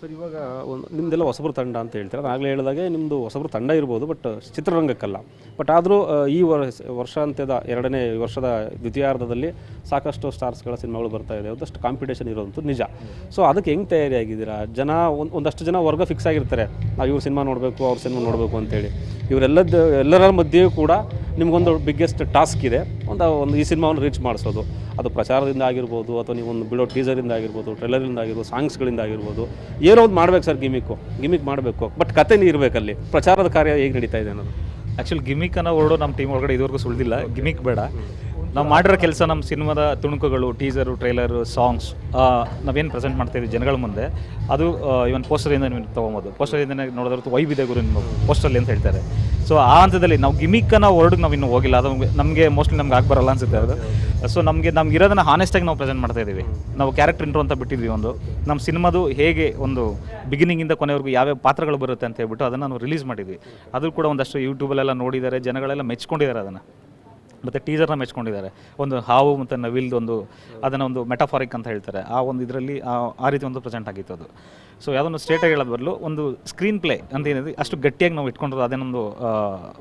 Sir, ಇವಾಗ ಒಂದು ನಿಮ್ದೆಲ್ಲ ಹೊಸಬ್ರ ತಂಡ ಅಂತ ಹೇಳ್ತಾರೆ? ಆಗಲೇ ಹೇಳಿದಾಗೆ ನಿಮ್ಮದು ಹೊಸಬ್ರ ತಂಡ ಇರ್ಬೋದು, ಬಟ್ ಚಿತ್ರರಂಗಕ್ಕಲ್ಲ. ಬಟ್ ಆದರೂ ಈ ವರ್ಷ ವರ್ಷಾಂತ್ಯದ ಎರಡನೇ ವರ್ಷದ ದ್ವಿತೀಯಾರ್ಧದಲ್ಲಿ ಸಾಕಷ್ಟು ಸ್ಟಾರ್ಸ್ಗಳ ಸಿನಿಮಾಗಳು ಬರ್ತಾ ಇದೆ. ಒಂದಷ್ಟು ಕಾಂಪಿಟೇಷನ್ ಇರೋದಂತೂ ನಿಜ. ಸೊ ಅದಕ್ಕೆ ಹೆಂಗೆ ತಯಾರಿ ತಯಾರಿಯಾಗಿದ್ದೀರಾ? ಜನ ಒಂದು ಒಂದಷ್ಟು ಜನ ವರ್ಗ ಫಿಕ್ಸ್ ಆಗಿರ್ತಾರೆ. ನಾವು ಇವ್ರ ಸಿನಿಮಾ ನೋಡಬೇಕು, ಅವ್ರ ಸಿನಿಮಾ ನೋಡಬೇಕು ಅಂತೇಳಿ. ಇವರೆಲ್ಲದ ಎಲ್ಲರ ಮಧ್ಯೆಯೂ ಕೂಡ ನಿಮಗೊಂದು ಬಿಗ್ಗೆಸ್ಟ್ ಟಾಸ್ಕ್ ಇದೆ. ಒಂದು ಒಂದು ಈ ಸಿನಿಮಾವನ್ನು ರೀಚ್ ಮಾಡಿಸೋದು. ಅದು ಪ್ರಚಾರದಿಂದ ಆಗಿರ್ಬೋದು, ಅಥವಾ ನೀವು ಒಂದು ಬಿಡೋ ಟೀಸರಿಂದ ಆಗಿರ್ಬೋದು ಟ್ರೈಲರಿಂದ ಆಗಿರ್ಬೋದು ಸಾಂಗ್ಸ್ಗಳಿಂದ ಆಗಿರ್ಬೋದು, ಏನೋ ಒಂದು ಮಾಡ್ಬೇಕು ಸರ್ ಗಿಮಿಕ್ಕು ಗಿಮಿಕ್ ಮಾಡಬೇಕು. ಬಟ್ ಕಥೆನೇ ಇರಬೇಕಲ್ಲಿ ಪ್ರಚಾರದ ಕಾರ್ಯ ಹೇಗೆ ನಡೀತಾ ಇದೆ ಅನ್ನೋದು. ಆ್ಯಕ್ಚುಲಿ ಗಿಮಿಕ್ ಅನ್ನೋ ವರ್ಡು ನಮ್ಮ ಟೀಮ್ ಒಳಗಡೆ ಇದುವರೆಗೂ ಸುಳಿದಿಲ್ಲ. ಗಿಮಿಕ್ ಬೇಡ. ನಾವು ಮಾಡಿರೋ ಕೆಲಸ ನಮ್ಮ ಸಿನಿಮಾದ ತುಣುಕುಗಳು ಟೀಸರು ಟ್ರೈಲರು ಸಾಂಗ್ಸ್ ನಾವೇನು ಪ್ರೆಸೆಂಟ್ ಮಾಡ್ತಾ ಇದ್ದೀವಿ ಜನಗಳ ಮುಂದೆ, ಅದು ಇವನ್ ಪೋಸ್ಟರಿಂದ ನೀವು ತೊಗೊಬೋದು. ಪೋಸ್ಟರಿಂದ ನೋಡಿದ್ರೆ ವೈವಿಧ್ಯ ಗುರು ನಿಮ್ಮ ಪೋಸ್ಟಲ್ಲಿ ಅಂತ ಹೇಳ್ತಾರೆ. ಸೊ ಆ ಹಂತದಲ್ಲಿ ನಾವು ಗಿಮಿಕ್ ಅನ್ನೋ ವರ್ಡ್ಗೆ ನಾವು ಇನ್ನೂ ಹೋಗಿಲ್ಲ. ಅದು ನಮಗೆ ಮೋಸ್ಟ್ಲಿ ನಮ್ಗೆ ಆಗಿ ಬರಲ್ಲ ಅನ್ಸುತ್ತೆ ಅದು. ಸೊ ನಮಗೆ, ನಮ್ಗೆ ಇರೋದನ್ನ ಹಾನೆಸ್ಟಾಗಿ ನಾವು ಪ್ರೆಸೆಂಟ್ ಮಾಡ್ತಾ ಇದ್ದೀವಿ. ನಾವು ಕ್ಯಾರೆಕ್ಟರ್ ಇಂಟ್ರೋ ಅಂತ ಬಿಟ್ಟಿದ್ವಿ ಒಂದು. ನಮ್ಮ ಸಿನಿಮಾದು ಹೇಗೆ ಒಂದು ಬಿಗಿನಿಂಗಿಂದ ಕೊನೆವರೆಗೂ ಯಾವ್ಯಾವ ಪಾತ್ರಗಳು ಬರುತ್ತೆ ಅಂತ ಹೇಳ್ಬಿಟ್ಟು ಅದನ್ನು ನಾವು ರಿಲೀಸ್ ಮಾಡಿದ್ವಿ. ಅದು ಕೂಡ ಒಂದಷ್ಟು ಯೂಟ್ಯೂಬಲ್ಲೆಲ್ಲ ನೋಡಿದ್ದಾರೆ, ಜನಗಳೆಲ್ಲ ಮೆಚ್ಕೊಂಡಿದ್ದಾರೆ ಅದನ್ನು. ಮತ್ತು ಟೀಸರ್ನ ಮೆಚ್ಕೊಂಡಿದ್ದಾರೆ. ಒಂದು ಹಾವು ಮತ್ತು ನವಿಲ್ದು ಒಂದು ಅದನ್ನು ಒಂದು ಮೆಟಾಫಾರಿಕ್ ಅಂತ ಹೇಳ್ತಾರೆ. ಆ ಒಂದು ಇದರಲ್ಲಿ, ಆ ರೀತಿ ಒಂದು ಪ್ರೆಸೆಂಟ್ ಆಗಿತ್ತು ಅದು. ಸೊ ಯಾವುದೊಂದು ಸ್ಟೇಟಾಗಿ ಹೇಳೋದು ಬದಲು ಒಂದು ಸ್ಕ್ರೀನ್ ಪ್ಲೇ ಅಂತ ಏನಿದೆ ಅಷ್ಟು ಗಟ್ಟಿಯಾಗಿ ನಾವು ಇಟ್ಕೊಂಡಿರೋದು ಅದೇನೊಂದು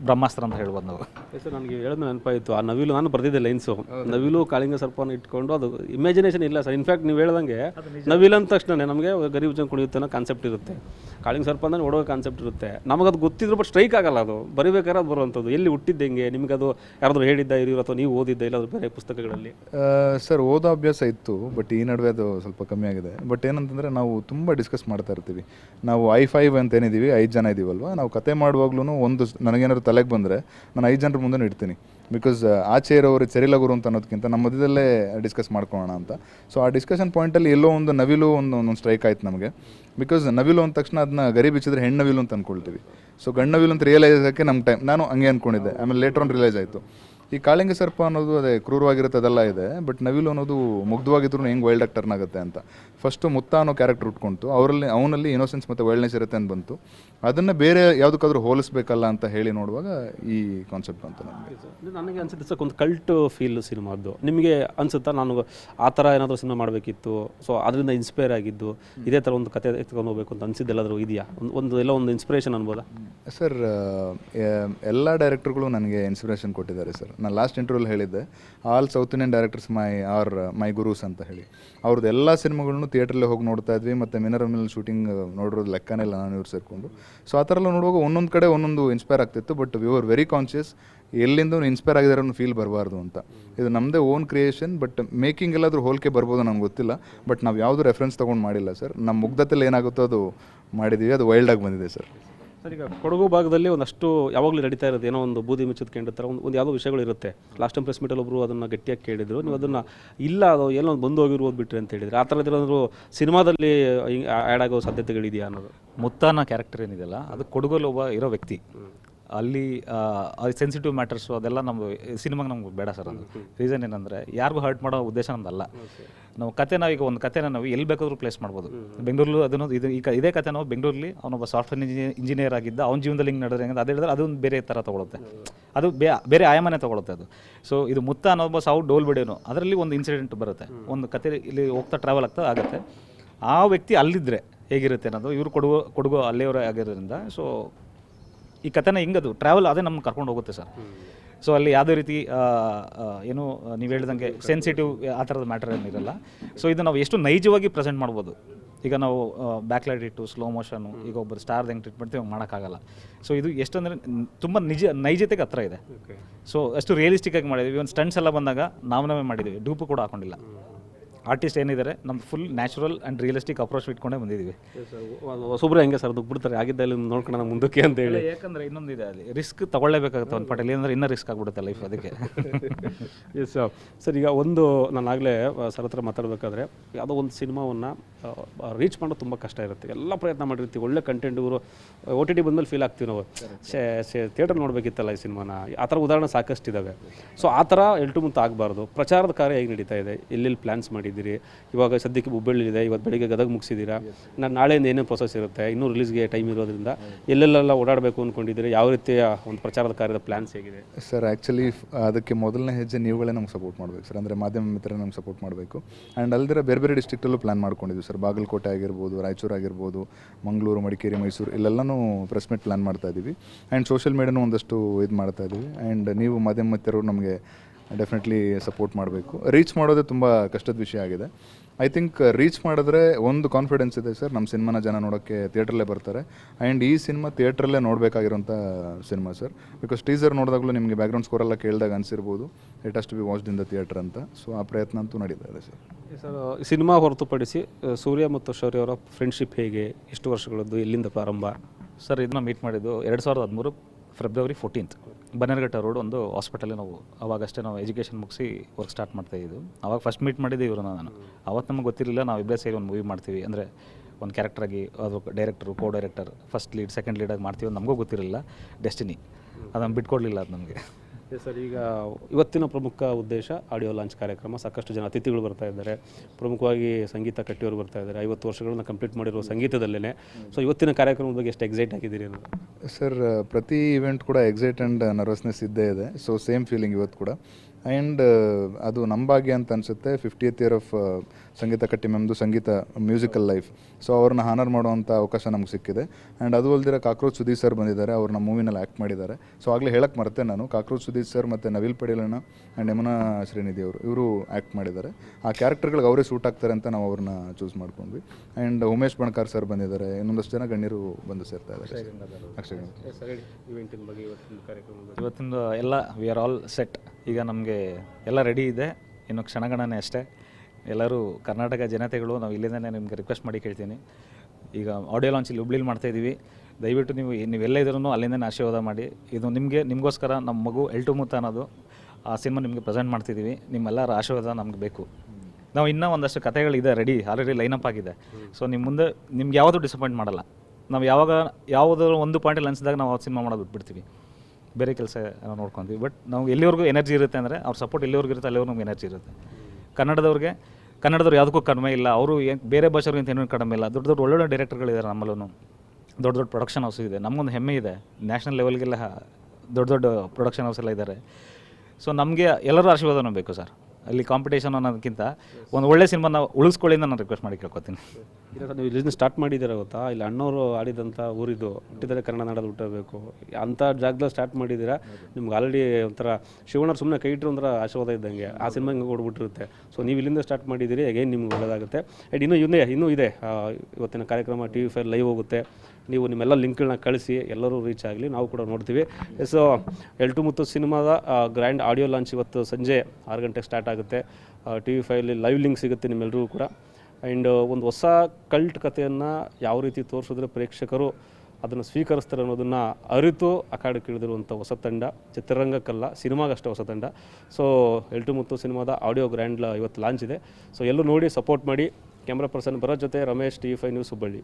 ಬ್ರಹ್ಮಾಸ್ತ್ರ ಅಂತ ಹೇಳ್ಬೋದು ನಾವು. ಸರ್ ನನಗೆ ಹೇಳೋದು ನೆನಪಾಯಿತು. ಆ ನವಿಲು ನಾನು ಬರೆದಿದ್ದೆ ಲೈನ್ಸು ನವಿಲು ಕಾಳಿಂಗ ಸರ್ಪನ ಇಟ್ಕೊಂಡು ಅದು ಇಮ್ಯಾಜಿನೇಷನ್ ಇಲ್ಲ ಸರ್. ಇನ್ಫ್ಯಾಕ್ಟ್ ನೀವು ಹೇಳ್ದಂಗೆ ನವಿಲು ಅಂದ ತಕ್ಷಣ ನಮಗೆ ಗರೀಬ್ ಜನ ಕುಣಿಯುತ್ತೆ ಅನ್ನೋ ಕಾನ್ಸೆಪ್ಟ್ ಇರುತ್ತೆ. ಕಾಳಿಂಗ ಸರ್ಪ ಅಂದ್ರೆ ಓಡೋ ಕಾನ್ಸೆಪ್ಟ್ ಇರುತ್ತೆ. ನಮಗದು ಗೊತ್ತಿದ್ರು ಬಟ್ ಸ್ಟ್ರೈಕ್ ಆಗಲ್ಲ ಅದು. ಬರಿಬೇಕಾದ್ರೆ ಅದು ಬರುವಂಥದ್ದು. ಎಲ್ಲಿ ಹುಟ್ಟಿದ್ದೆ ಹೆಂಗೆ? ನಿಮ್ಗೆ ಅದು ಯಾರಾದರೂ ಹೇಳಿದ್ದ ಇರೋ ಅಥವಾ ನೀವು ಓದಿದ್ದ ಇಲ್ಲಾದ್ರೂ ಬೇರೆ ಪುಸ್ತಕಗಳಲ್ಲಿ? ಸರ್ ಓದೋ ಅಭ್ಯಾಸ ಇತ್ತು ಬಟ್ ಈ ನಡುವೆ ಅದು ಸ್ವಲ್ಪ ಕಮ್ಮಿ ಆಗಿದೆ. ಬಟ್ ಏನಂತಂದ್ರೆ ನಾವು ತುಂಬ ಡಿಸ್ಕಸ್ ಮಾಡ್ತಾ ಇರ್ತೀವಿ. ನಾವು ಐ ಫೈವ್ ಅಂತ ಏನಿದ್ದೀವಿ ಐದು ಜನ ಇದ್ದೀವಲ್ವ ನಾವು ಕತೆ ಮಾಡುವಾಗ್ಲೂ ಒಂದು ನನಗೇನಾದ್ರು ತಲೆಗೆ ಬಂದರೆ ನಾನು ಐದು ಜನರ ಮುಂದೆ ಇಡ್ತೀನಿ. ಬಿಕಾಸ್ ಆಚೆ ಇರೋರು ಚರಿಲಗುರು ಗುರು ಅಂತ ಅನ್ನೋದಕ್ಕಿಂತ ನಮ್ಮ ಮಧ್ಯದಲ್ಲೇ ಡಿಸ್ಕಸ್ ಮಾಡ್ಕೊಳ್ಳೋಣ ಅಂತ. ಸೊ ಆ ಡಿಸ್ಕಷನ್ ಪಾಯಿಂಟಲ್ಲಿ ಎಲ್ಲೋ ಒಂದು ನವಿಲು ಒಂದು, ಒಂದೊಂದು ಸ್ಟ್ರೈಕ್ ಆಯ್ತು ನಮಗೆ. ಬಿಕಾಸ್ ನವಿಲು ಅಂದ ತಕ್ಷಣ ಅದನ್ನ ಗರಿ ಬಿಚ್ಚಿದ್ರೆ ಹೆಣ್ಣು ನವಿಲು ಅಂತ ಅಂದ್ಕೊಳ್ತೀವಿ ಸೊ ಗಂಡು ನವಿಲು ಅಂತ ರಿಯಲೈಸ್ ಆಗೋಕ್ಕೆ ನಮ್ಮ ಟೈಮ್ ನಾನು ಹಂಗೆ ಅಂದ್ಕೊಂಡಿದ್ದೆ ಆಮೇಲೆ ಲೇಟರ್ ಆನ್ ರಿಯಲೈಸ್ ಆಯಿತು. ಈ ಕಾಳಿಂಗ ಸರ್ಪ ಅನ್ನೋದು ಅದೇ ಕ್ರೂರವಾಗಿರುತ್ತೆ ಅದೆಲ್ಲ ಇದೆ ಬಟ್ ನವಿಲು ಅನ್ನೋದು ಮುಗ್ಧವಾಗಿದ್ರು ಹೆಂಗೆ ವೈಲ್ಡ್ ಆಗಿ ಟರ್ನ್ ಆಗುತ್ತೆ ಅಂತ. ಫಸ್ಟು ಮುತ್ತ ಅನ್ನೋ ಕ್ಯಾರೆಕ್ಟರ್ ಉಟ್ಕೊಂತು ಅವರಲ್ಲಿ ಅವನಲ್ಲಿ ಇನೋಸೆನ್ಸ್ ಮತ್ತು ವೈಲ್ಡ್ನೆಸ್ ಇರುತ್ತೆ ಅಂತ ಬಂತು. ಅದನ್ನು ಬೇರೆ ಯಾವುದಕ್ಕಾದ್ರೂ ಹೋಲಿಸ್ಬೇಕಲ್ಲ ಅಂತ ಹೇಳಿ ನೋಡುವಾಗ ಈ ಕಾನ್ಸೆಪ್ಟ್ ಬಂತು ನನಗೆ ನನಗೆ ಅನ್ಸುತ್ತೆ ಸರ್ ಒಂದು ಕಲ್ಟ್ ಫೀಲ್ ಸಿನಿಮಾದ್ದು. ನಿಮಗೆ ಅನ್ಸುತ್ತಾ ನಾನು ಆ ಥರ ಏನಾದರೂ ಸಿನಿಮಾ ಮಾಡಬೇಕಿತ್ತು ಸೊ ಅದರಿಂದ ಇನ್ಸ್ಪೈರ್ ಆಗಿದ್ದು ಇದೇ ಥರ ಒಂದು ಕತೆ ಎತ್ಕೊಂಡು ಹೋಗಬೇಕು ಅಂತ ಅನ್ಸಿದ್ದೆಲ್ಲಾದರೂ ಇದೆಯಾ? ಒಂದು ಒಂದು ಎಲ್ಲ ಒಂದು ಇನ್ಸ್ಪಿರೇಷನ್ ಅನ್ಬೋದಾ? ಸರ್ ಎಲ್ಲ ಡೈರೆಕ್ಟರ್ಗಳು ನನಗೆ ಇನ್ಸ್ಪಿರೇಷನ್ ಕೊಟ್ಟಿದ್ದಾರೆ ಸರ್ ನಾನು ಲಾಸ್ಟ್ ಇಂಟರ್ವ್ಯೂಲ್ ಹೇಳಿದ್ದೆ all South Indian directors my are my gurus ಅಂತ ಹೇಳಿ. ಅವ್ರದ್ದು ಎಲ್ಲ ಸಿನಿಮಾಗಳನ್ನು ಥಿಯೇಟ್ರಲ್ಲಿ ಹೋಗಿ ನೋಡ್ತಾ ಇದ್ವಿ, ಮತ್ತು ಮಿನರ್ ಮೇಲೆ ಶೂಟಿಂಗ್ ನೋಡಿರೋದು ಲೆಕ್ಕನೇ ಇಲ್ಲ ನಾನು ಇವ್ರು ಸೇರಿಕೊಂಡು. ಸೊ ಆ ಥರ ಎಲ್ಲ ನೋಡುವಾಗ ಒಂದೊಂದು ಕಡೆ ಒಂದೊಂದು ಇನ್ಸ್ಪೈರ್ ಆಗ್ತಿತ್ತು but we are very conscious ಎಲ್ಲಿಂದ ಇನ್ಸ್ಪೈರ್ ಆಗಿದ್ದಾರೆ ಅನ್ನೋ ಫೀಲ್ ಬರಬಾರ್ದು ಅಂತ. ಇದು ನಮ್ಮದೇ ಓನ್ ಕ್ರಿಯೇಷನ್ ಬಟ್ ಮೇಕಿಂಗ್ ಎಲ್ಲಾದರೂ ಹೋಲಿಕೆ ಬರ್ಬೋದು ನಂಗೆ ಗೊತ್ತಿಲ್ಲ ಬಟ್ ನಾವು ಯಾವುದು ರೆಫರೆನ್ಸ್ ತೊಗೊಂಡು ಮಾಡಿಲ್ಲ ಸರ್ ನಮ್ಮ ಮುಗ್ಧತೆಯಲ್ಲಿ ಏನಾಗುತ್ತೋ ಅದು ಮಾಡಿದ್ದೀವಿ ಅದು ವೈಲ್ಡಾಗಿ ಬಂದಿದೆ ಸರ್ ಸರ್ ಈಗ ಕೊಡಗು ಭಾಗದಲ್ಲಿ ಒಂದಷ್ಟು ಯಾವಾಗಲೂ ನಡೀತಾ ಇರೋದು ಏನೋ ಒಂದು ಬೂದಿ ಮುಚ್ಚಿದ ಒಂದು ಒಂದು ಯಾವುದೋ ವಿಷಯಗಳು ಇರುತ್ತೆ. ಲಾಸ್ಟ್ ಟೈಮ್ ಪ್ರೆಸ್ ಮೀಟಲ್ಲಿ ಒಬ್ಬರು ಅದನ್ನು ಗಟ್ಟಿಯಾಗಿ ಕೇಳಿದ್ರು. ನೀವು ಅದನ್ನು ಇಲ್ಲ ಅದು ಏನೋ ಒಂದು ಬಂದು ಹೋಗಿರ್ಬೋದು ಬಿಟ್ಟರೆ ಅಂತ ಹೇಳಿದ್ರೆ ಆ ಥರದ್ದು ಏನಾದರೂ ಸಿನಿಮಾದಲ್ಲಿ ಆ್ಯಡ್ ಆಗೋ ಸಾಧ್ಯತೆಗಳಿದೆಯಾ ಅನ್ನೋದು? ಮುತ್ತಾನ ಕ್ಯಾರೆಕ್ಟರ್ ಏನಿದೆಯಲ್ಲ ಅದು ಕೊಡಗಲ್ಲಿ ಒಬ್ಬ ಇರೋ ವ್ಯಕ್ತಿ. ಅಲ್ಲಿ ಸೆನ್ಸಿಟಿವ್ ಮ್ಯಾಟರ್ಸು ಅದೆಲ್ಲ ನಮ್ಮ ಸಿನಿಮಾಗೆ ನಮ್ಗೆ ಬೇಡ ಸರ್ ಅದು. ರೀಸನ್ ಏನಂದರೆ ಯಾರಿಗೂ ಹರ್ಟ್ ಮಾಡೋ ಉದ್ದೇಶ ನಮ್ದಲ್ಲ. ನಾವು ಕತೆ ನಾವು ಈಗ ಒಂದು ಕತೆನ ನಾವು ಎಲ್ಲಿ ಬೇಕಾದರೂ ಪ್ಲೇಸ್ ಮಾಡ್ಬೋದು. ಬೆಂಗಳೂರು ಅದನ್ನು ಇದು ಈಗ ಇದೇ ಕತೆ ನಾವು ಬೆಂಗಳೂರಲ್ಲಿ ಅವನೊಬ್ಬ ಸಾಫ್ಟ್ವೇರ್ ಇಂಜಿನಿಯರ್ ಇಂಜಿನಿಯರ್ ಆಗಿದ್ದ ಅವ್ನ ಜೀವನದಲ್ಲಿ ಹಿಂಗೆ ನಡೆದ್ರೆ ಹೆಂಗೆ ಅದು ಹೇಳಿದ್ರೆ ಅದೊಂದು ಬೇರೆ ಥರ ತೊಗೊಳುತ್ತೆ. ಅದು ಬೇ ಬೇರೆ ಆಯಾಮನೆ ತೊಗೊಳುತ್ತೆ ಅದು. ಸೊ ಇದು ಮುತ್ತ ಅನ್ನೊಬ್ಬ ಸಾವು ಡೋಲ್ ಬಿಡೇನು. ಅದರಲ್ಲಿ ಒಂದು ಇನ್ಸಿಡೆಂಟ್ ಬರುತ್ತೆ. ಒಂದು ಕತೆ ಇಲ್ಲಿ ಹೋಗ್ತಾ ಟ್ರಾವೆಲ್ ಆಗ್ತಾ ಆಗುತ್ತೆ. ಆ ವ್ಯಕ್ತಿ ಅಲ್ಲಿದ್ದರೆ ಹೇಗಿರುತ್ತೆ ಅನ್ನೋದು ಇವರು ಕೊಡುಗು ಕೊಡುಗೋ ಅಲ್ಲಿಯವರೇ ಆಗಿರೋದ್ರಿಂದ ಸೊ ಈ ಕಥೆನ ಹೆಂಗದು? ಟ್ರಾವೆಲ್ ಅದೇ ನಮ್ಗೆ ಕರ್ಕೊಂಡು ಹೋಗುತ್ತೆ ಸರ್. ಸೊ ಅಲ್ಲಿ ಯಾವುದೇ ರೀತಿ ಏನು ನೀವು ಹೇಳ್ದಂಗೆ ಸೆನ್ಸಿಟಿವ್ ಆ ಥರದ ಮ್ಯಾಟರ್ ಏನಿರಲ್ಲ ಸೊ ಇದು ನಾವು ಎಷ್ಟು ನೈಜವಾಗಿ ಪ್ರೆಸೆಂಟ್ ಮಾಡ್ಬೋದು. ಈಗ ನಾವು ಬ್ಯಾಕ್ಲೈಟ್ ಇಟ್ಟು ಸ್ಲೋ ಮೋಷನು ಈಗ ಒಬ್ಬರು ಸ್ಟಾರ್ ಹೆಂಗೆ ಟ್ರೀಟ್ಮೆಂಟ್ ಹಂಗೆ ಮಾಡೋಕ್ಕಾಗಲ್ಲ. ಸೊ ಇದು ಎಷ್ಟಂದರೆ ತುಂಬ ನಿಜ ನೈಜತೆಗೆ ಹತ್ರ ಇದೆ. ಸೊ ಅಷ್ಟು ರಿಯಲಿಸ್ಟಿಕ್ ಆಗಿ ಮಾಡಿದ್ವಿ. ಒಂದು ಸ್ಟಂಟ್ಸ್ ಎಲ್ಲ ಬಂದಾಗ ನಾವು ನಾವೇ ಮಾಡಿದ್ದೀವಿ ಡೂಪು ಕೂಡ ಹಾಕೊಂಡಿಲ್ಲ. ಆರ್ಟಿಸ್ಟ್ ಏನಿದ್ದಾರೆ ನಮ್ಮ full natural and realistic approach ಇಟ್ಕೊಂಡೇ ಬಂದಿದ್ದೀವಿ ಹೊಸಬ್ರು ಹೆಂಗೆ ಸರ್ ಬಿಡ್ತಾರೆ ಆಗಿದ್ದಲ್ಲಿ ನೋಡ್ಕೊಂಡು ನಮ್ಮ ಮುಂದಕ್ಕೆ ಅಂತ ಹೇಳಿ. ಯಾಕಂದ್ರೆ ಇನ್ನೊಂದಿದೆ ಅಲ್ಲಿ. ರಿಸ್ಕ್ ತಗೊಳ್ಳೇಬೇಕಾಗುತ್ತೆ ಒಂದು ಪಟೇಲಿ ಏನಂದ್ರೆ ಇನ್ನೂ ರಿಸ್ಕ್ ಆಗ್ಬಿಡುತ್ತೆ ಲೈಫ್ ಅದಕ್ಕೆ. ಎಸ್ ಸರ್ ಈಗ ಒಂದು ನಾನು ಆಗಲೇ ಸರ್ ಹತ್ರ ಮಾತಾಡಬೇಕಾದ್ರೆ ಯಾವುದೋ ಒಂದು ಸಿನಿಮಾವನ್ನು ರೀಚ್ ಮಾಡೋದು ತುಂಬ ಕಷ್ಟ ಇರುತ್ತೆ. ಎಲ್ಲ ಪ್ರಯತ್ನ ಮಾಡಿರ್ತೀವಿ. ಒಳ್ಳೆ ಕಂಟೆಂಟ್ ಇವರು ಓ ಟಿ ಟಿ ಬಂದಮೇಲೆ ಫೀಲ್ ಆಗ್ತೀವಿ ನಾವು. ಥಿಯೇಟರ್ ನೋಡಬೇಕಿತ್ತಲ್ಲ ಈ ಸಿನಿಮಾನ? ಆ ಥರ ಉದಾಹರಣೆ ಸಾಕಷ್ಟು ಇದ್ದಾವೆ ಸೊ ಆ ಥರ ಎಲ್ಟು ಮುಂತ ಆಗಬಾರ್ದು. ಪ್ರಚಾರದ ಕಾರ್ಯ ಹೇಗೆ ನಡೀತಾ ಇದೆ? ಎಲ್ಲೆಲ್ಲಿ ಪ್ಲ್ಯಾನ್ಸ್ ಮಾಡಿದ್ದೀರಾ? ಇವಾಗ ಸದ್ಯಕ್ಕೆ ಹುಬ್ಬಳ್ಳಿಲಿದೆ ಇವತ್ತು ಬೆಳಿಗ್ಗೆ ಗದಗ ಮುಗಿಸಿದ್ದೀರಾ? ನಾನು ನಾಳೆಯಿಂದ ಏನೇನು ಪ್ರೊಸೆಸ್ ಇರುತ್ತೆ? ಇನ್ನೂ ರಿಲೀಸ್ಗೆ ಟೈಮ್ ಇರೋದ್ರಿಂದ ಎಲ್ಲೆಲ್ಲೆಲ್ಲ ಓಡಾಡಬೇಕು ಅಂದ್ಕೊಂಡಿದ್ದೀರಿ ಯಾವ ರೀತಿಯ ಒಂದು ಪ್ರಚಾರದ ಕಾರ್ಯದ ಪ್ಲ್ಯಾನ್ಸ್ ಹೇಗಿದೆ? ಸರ್ ಆ್ಯಕ್ಚುಲಿ ಅದಕ್ಕೆ ಮೊದಲನೇ ಹೆಜ್ಜೆ ನೀವುಗಳೇ ನಮ್ಗೆ ಸಪೋರ್ಟ್ ಮಾಡಬೇಕು ಸರ್ ಅಂದರೆ ಮಾಧ್ಯಮ ಮಿತ್ರ ನಮ್ಗೆ ಸಪೋರ್ಟ್ ಮಾಡಬೇಕು. ಆ್ಯಂಡ್ ಅಲ್ದಿರ ಬೇರೆ ಬೇರೆ ಡಿಸ್ಟ್ರಿಕ್ಟಲ್ಲೂ ಪ್ಲ್ಯಾನ್ ಮಾಡ್ಕೊಂಡಿದ್ವಿ ಸರ್, ಬಾಗಲಕೋಟೆ ಆಗಿರ್ಬೋದು, ರಾಯಚೂರು ಆಗಿರ್ಬೋದು, ಮಂಗಳೂರು, ಮಡಿಕೇರಿ, ಮೈಸೂರು, ಇಲ್ಲೆಲ್ಲನೂ ಪ್ರೆಸ್ ಮೀಟ್ ಪ್ಲ್ಯಾನ್ ಮಾಡ್ತಾ ಇದ್ದೀವಿ. ಆ್ಯಂಡ್ ಸೋಷಿಯಲ್ ಮೀಡಿಯಾನೂ ಒಂದಷ್ಟು ಇದು ಮಾಡ್ತಾ ಇದ್ದೀವಿ. ಆ್ಯಂಡ್ ನೀವು ಮಾಧ್ಯಮ ಮಿತ್ರರು ನಮಗೆ ಡೆಫಿನೆಟ್ಲಿ ಸಪೋರ್ಟ್ ಮಾಡಬೇಕು. ರೀಚ್ ಮಾಡೋದೇ ತುಂಬ ಕಷ್ಟದ ವಿಷಯ ಆಗಿದೆ. ಐ ಥಿಂಕ್ ರೀಚ್ ಮಾಡಿದ್ರೆ ಒಂದು ಕಾನ್ಫಿಡೆನ್ಸ್ ಇದೆ ಸರ್. ನಮ್ಮ ಸಿನಿಮಾನ ಜನ ನೋಡೋಕ್ಕೆ ಥಿಯೇಟ್ರಲ್ಲೇ ಬರ್ತಾರೆ. ಆ್ಯಂಡ್ ಈ ಸಿನಿಮಾ ಥಿಯೇಟ್ರಲ್ಲೇ ನೋಡಬೇಕಾಗಿರೋಂಥ ಸಿನಿಮಾ ಸರ್. ಬಿಕಾಸ್ ಟೀಸರ್ ನೋಡಿದಾಗಲೂ ನಿಮಗೆ ಬ್ಯಾಕ್ಗ್ರೌಂಡ್ ಸ್ಕೋರ್ ಎಲ್ಲ ಕೇಳಿದಾಗ ಅನಿಸಿರ್ಬೋದು. ಇಟ್ ಅಷ್ಟು be watched in the theatre ಅಂತ. ಸೊ ಆ ಪ್ರಯತ್ನ ಅಂತೂ ನಡೀತಾ ಇದೆ ಸರ್. ಸರ್ ಸಿನಿಮಾ ಹೊರತುಪಡಿಸಿ ಸೂರ್ಯ ಮತ್ತು ಶೌರ್ಯ ಅವರ ಫ್ರೆಂಡ್ಶಿಪ್ ಹೇಗೆ? ಎಷ್ಟು ವರ್ಷಗಳದ್ದು ಎಲ್ಲಿಂದ ಪ್ರಾರಂಭ? ಸರ್ ಇದನ್ನ ಮೀಟ್ ಮಾಡಿದ್ದು ಎರಡು ಸಾವಿರದ ಹದಿಮೂರು ಫೆಬ್ರವರಿ ಫೋರ್ಟೀನ್ತ್ ಬನ್ನೇರಘಟ್ಟ ರೋಡ್ ಒಂದು ಹಾಸ್ಪಿಟಲ್ ನಾವು ಅವಾಗಷ್ಟೇ ನಾವು ಎಜುಕೇಷನ್ ಮುಗಿಸಿ ವರ್ಕ್ ಸ್ಟಾರ್ಟ್ ಮಾಡ್ತಾ ಇದ್ದು ಅವಾಗ ಫಸ್ಟ್ ಮೀಟ್ ಮಾಡಿದ್ದೆ ಇವ್ರನ್ನ ನಾನು. ಅವತ್ತು ನಮಗೆ ಗೊತ್ತಿರಲಿಲ್ಲ, ನಾವು ಇಬ್ಬರೇ ಸೇರಿ ಒಂದು ಮೂವಿ ಮಾಡ್ತೀವಿ. ಅಂದರೆ ಒಂದು ಕ್ಯಾರೆಕ್ಟರಾಗಿ ಅದು director co director first lead second ಲೀಡಾಗಿ ಮಾಡ್ತೀವಿ ನಮಗೂ ಗೊತ್ತಿರಲಿಲ್ಲ. ಡೆಸ್ಟಿನಿ ಅದನ್ನು ಬಿಟ್ಕೊಡ್ಲಿಲ್ಲ ಅದು ನಮಗೆ. ಸರ್, ಈಗ ಇವತ್ತಿನ ಪ್ರಮುಖ ಉದ್ದೇಶ ಆಡಿಯೋ ಲಾಂಚ್ ಕಾರ್ಯಕ್ರಮ. ಸಾಕಷ್ಟು ಜನ ಅತಿಥಿಗಳು ಬರ್ತಾ ಇದ್ದಾರೆ. ಪ್ರಮುಖವಾಗಿ ಸಂಗೀತ ಕಟ್ಟಿಯವರು ಬರ್ತಾ ಇದ್ದಾರೆ. ಐವತ್ತು ವರ್ಷಗಳನ್ನ ಕಂಪ್ಲೀಟ್ ಮಾಡಿರೋ ಸಂಗೀತದಲ್ಲೇ ಸೊ ಇವತ್ತಿನ ಕಾರ್ಯಕ್ರಮದ ಬಗ್ಗೆ ಎಷ್ಟು ಎಕ್ಸೈಟ್ ಆಗಿದ್ದೀರಿ ಸರ್, ಪ್ರತಿ ಇವೆಂಟ್ ಕೂಡ ಎಕ್ಸೈಟ್ ಆ್ಯಂಡ್ ನರ್ವಸ್ನೆಸ್ ಇದ್ದೇ ಇದೆ. ಸೊ ಸೇಮ್ ಫೀಲಿಂಗ್ ಇವತ್ತು ಕೂಡ. ಆ್ಯಂಡ್ ಅದು ನಮ್ಮ ಭಾಗ್ಯ ಅಂತ ಅನಿಸುತ್ತೆ fiftieth year of Sangeetha Katti ಮ್ಯಾಮ್ದು ಸಂಗೀತ ಮ್ಯೂಸಿಕಲ್ ಲೈಫ್ ಸೊ ಅವ್ರನ್ನ ಹಾನರ್ ಮಾಡುವಂಥ ಅವಕಾಶ ನಮ್ಗೆ ಸಿಕ್ಕಿದೆ. ಆ್ಯಂಡ್ ಅದು ಅಲ್ದಿರ ಕಾಕ್ರೋಚ್ ಸುದೀಪ್ ಸರ್ ಬಂದಿದ್ದಾರೆ. ಅವ್ರು ನಮ್ಮ ಮೂವಿನಲ್ಲಿ ಆ್ಯಕ್ಟ್ ಮಾಡಿದ್ದಾರೆ. ಸೊ ಆಗಲೇ ಹೇಳಕ್ಕೆ ಮರ್ತೆ ನಾನು. ಕಾಕ್ರೋಚ್ ಸುದೀಪ್ ಸರ್ ಮತ್ತು ನವಿಲ್ ಪಡೇಲಣ್ಣ ಆ್ಯಂಡ್ ಯಮುನಾ ಶ್ರೀನಿಧಿ ಅವರು ಇವರು ಆ್ಯಕ್ಟ್ ಮಾಡಿದ್ದಾರೆ. ಆ ಕ್ಯಾರೆಕ್ಟರ್ಗಳಿಗೆ ಅವರೇ ಸೂಟ್ ಆಗ್ತಾರೆ ಅಂತ ನಾವು ಅವ್ರನ್ನ ಚೂಸ್ ಮಾಡ್ಕೊಂಡ್ವಿ. ಆ್ಯಂಡ್ ಉಮೇಶ್ ಬಣ್ಕಾರ್ ಸರ್ ಬಂದಿದ್ದಾರೆ. ಇನ್ನೊಂದಷ್ಟು ಜನ ಗಣ್ಯರು ಬಂದು ಸೇರ್ತಾ ಇದ್ದಾರೆ. ಅಕ್ಷಯ್ ಗಣಪತಿ. ಸರ್ ಇವೆಂಟಿನ ಬಗ್ಗೆ ಇವತ್ತಿನ ಎಲ್ಲ ವಿ ಆರ್ ಆಲ್ ಸೆಟ್ ಈಗ ನಮಗೆ ಎಲ್ಲ ರೆಡಿ ಇದೆ. ಇನ್ನು ಕ್ಷಣಗಣನೆ ಅಷ್ಟೇ. ಎಲ್ಲರೂ ಕರ್ನಾಟಕ ಜನತೆಗಳು, ನಾವು ಇಲ್ಲಿಂದನೇ ನಿಮಗೆ ರಿಕ್ವೆಸ್ಟ್ ಮಾಡಿ ಕೇಳ್ತೀನಿ. ಈಗ ಆಡಿಯೋ ಲಾಂಚ್ ಇಲ್ಲಿ ಹುಬ್ಳಿಲಿ ಮಾಡ್ತಾ ಇದ್ದೀವಿ ದಯವಿಟ್ಟು ನೀವು ನೀವೆಲ್ಲ ಇದ್ರೂ ಅಲ್ಲಿಂದನೇ ಆಶೀರ್ವಾದ ಮಾಡಿ. ಇದು ನಿಮಗೆ ನಿಮಗೋಸ್ಕರ ನಮ್ಮ ಮಗು ಎಲ್ಟು ಮುತ್ತ ಅನ್ನೋದು ಆ ಸಿನಿಮಾ ನಿಮಗೆ ಪ್ರೆಸೆಂಟ್ ಮಾಡ್ತಿದ್ದೀವಿ ನಿಮ್ಮೆಲ್ಲರ ಆಶೀರ್ವಾದ ನಮ್ಗೆ ಬೇಕು. ನಾವು ಇನ್ನೂ ಒಂದಷ್ಟು ಕಥೆಗಳಿದೆ ರೆಡಿ ಆಲ್ರೆಡಿ ಅಪ್ ಆಗಿದೆ. ಸೊ ನಿಮ್ಮ ಮುಂದೆ ನಿಮ್ಗೆ ಯಾವುದು ಡಿಸಪಾಯಿಂಟ್ ಮಾಡಲ್ಲ. ನಾವು ಯಾವಾಗ ಯಾವುದಾದ್ರು ಒಂದು ಪಾಯಿಂಟಲ್ಲಿ ಅನಿಸಿದಾಗ ನಾವು ಆ ಸಿನಿಮಾ ಮಾಡೋದು ಬಿಟ್ಬಿಡ್ತೀವಿ. ಬೇರೆ ಕೆಲಸ ಏನೋ ನೋಡ್ಕೊಂತೀವಿ ಬಟ್ ನಾವು ಎಲ್ಲಿವರೆಗೂ ಎನರ್ಜಿ ಇರುತ್ತೆ ಅಂದರೆ ಅವ್ರ ಸಪೋರ್ಟ್ ಎಲ್ಲಿವರೆಗೂ ಇರುತ್ತೆ ಅಲ್ಲಿವರೆಗೂ ನಮ್ಗೆ ಎನರ್ಜಿ ಇರುತ್ತೆ. ಕನ್ನಡದವ್ರಿಗೆ, ಕನ್ನಡದವ್ರು ಯಾವುದಕ್ಕೂ ಕಡಿಮೆ ಇಲ್ಲ. ಅವರು ಬೇರೆ ಭಾಷೆಯವ್ರಿಗಿಂತ ಏನೂ ಕಡಿಮೆ ಇಲ್ಲ. ದೊಡ್ಡ ದೊಡ್ಡ ಒಳ್ಳೊಳ್ಳೆ ಡೈರೆಕ್ಟರ್ಗಳಿದ್ದಾರೆ ನಮ್ಮಲ್ಲೂ ದೊಡ್ಡ ದೊಡ್ಡ ಪ್ರೊಡಕ್ಷನ್ ಹೌಸ್ ಇದೆ. ನಮಗೊಂದು ಹೆಮ್ಮೆ ಇದೆ. ನ್ಯಾಷನಲ್ ಲೆವೆಲ್ಗೆಲ್ಲ ದೊಡ್ಡ ದೊಡ್ಡ ಪ್ರೊಡಕ್ಷನ್ ಹೌಸ್ ಎಲ್ಲ ಇದ್ದಾರೆ. ಸೊ ನಮಗೆ ಎಲ್ಲರೂ ಆಶೀರ್ವಾದನೂ ಬೇಕು ಸರ್. ಅಲ್ಲಿ ಕಾಂಪಿಟೇಷನ್ ಅನ್ನೋದಕ್ಕಿಂತ ಒಂದು ಒಳ್ಳೆ ಸಿನಿಮಾನ ಉಳಿಸ್ಕೊಳ್ಳಿ ನಾನು ರಿಕ್ವೆಸ್ಟ್ ಮಾಡಿ ಕೇಳ್ಕೊತೀನಿ. ನೀವು ಇಲ್ಲಿಂದ ಸ್ಟಾರ್ಟ್ ಮಾಡಿದ್ದೀರ ಗೊತ್ತಾ? ಇಲ್ಲಿ ಅಣ್ಣವರು ಆಡಿದಂಥ ಊರಿದು, ಹುಟ್ಟಿದರೆ ಕನ್ನಡ ನಾಡಲ್ಲಿ ಹುಟ್ಟಬೇಕು. ಅಂಥ ಜಾಗದಲ್ಲಿ ಸ್ಟಾರ್ಟ್ ಮಾಡಿದ್ದೀರ? ನಿಮ್ಗೆ ಆಲ್ರೆಡಿ ಒಂಥರ ಶಿವಣ್ಣರು ಸುಮ್ಮನೆ ಕೈ ಇಟ್ಟರು ಒಂಥರ ಆಶೀರ್ವಾದ ಇದ್ದಂಗೆ. ಆ ಸಿನಿಮಾ ಹಿಂಗೆ ಕೊಡ್ಬಿಟ್ಟಿರುತ್ತೆ ಸೊ ನೀವು ಇಲ್ಲಿಂದ ಸ್ಟಾರ್ಟ್ ಮಾಡಿದ್ದೀರಿ ಅಗೇನ್ ನಿಮ್ಗೆ ಒಳ್ಳೆಯದಾಗುತ್ತೆ ಆ್ಯಂಡ್ ಇನ್ನೂ ಇನ್ನೇ, ಇನ್ನೂ ಇದೆ ಇವತ್ತಿನ ಕಾರ್ಯಕ್ರಮ ಟಿ ವಿ ಫೈಲ್ ಲೈವ್ ಹೋಗುತ್ತೆ. ನೀವು ನಿಮ್ಮೆಲ್ಲ ಲಿಂಕ್ಗಳನ್ನ ಕಳಿಸಿ ಎಲ್ಲರೂ ರೀಚ್ ಆಗಲಿ, ನಾವು ಕೂಡ ನೋಡ್ತೀವಿ. ಸೊ ಎಲ್ಟು ಮುತ್ತು ಸಿನಿಮಾದ ಗ್ರ್ಯಾಂಡ್ ಆಡಿಯೋ ಲಾಂಚ್ ಇವತ್ತು ಸಂಜೆ ಆರು ಗಂಟೆಗೆ ಸ್ಟಾರ್ಟ್ ಆಗುತ್ತೆ. ಟಿ ವಿ ಫೈವಲ್ಲಿ ಲೈವ್ ಲಿಂಕ್ ಸಿಗುತ್ತೆ ನಿಮ್ಮೆಲ್ಲರಿಗೂ ಕೂಡ. ಆ್ಯಂಡ್ ಒಂದು ಹೊಸ ಕಲ್ಟ್ ಕಥೆಯನ್ನು ಯಾವ ರೀತಿ ತೋರಿಸಿದ್ರೆ ಪ್ರೇಕ್ಷಕರು ಅದನ್ನು ಸ್ವೀಕರಿಸ್ತಾರೆ ಅನ್ನೋದನ್ನು ಅರಿತು ಅಖಾಡಕ್ಕೆ ಇಳಿದಿರುವಂಥ ಹೊಸ ತಂಡ. ಚಿತ್ರರಂಗಕ್ಕಲ್ಲ, ಸಿನಿಮಾಗಷ್ಟೇ ಹೊಸ ತಂಡ. ಸೊ ಎಲ್ಟು ಮುತ್ತು ಸಿನಿಮಾದ ಆಡಿಯೋ ಗ್ರ್ಯಾಂಡ್ ಇವತ್ತು ಲಾಂಚ್ ಇದೆ. ಸೊ ಎಲ್ಲರೂ ನೋಡಿ ಸಪೋರ್ಟ್ ಮಾಡಿ. ಕ್ಯಾಮ್ರಾ ಪರ್ಸನ್ ಬರೋ ಜೊತೆ Ramesh T five news Hubballi.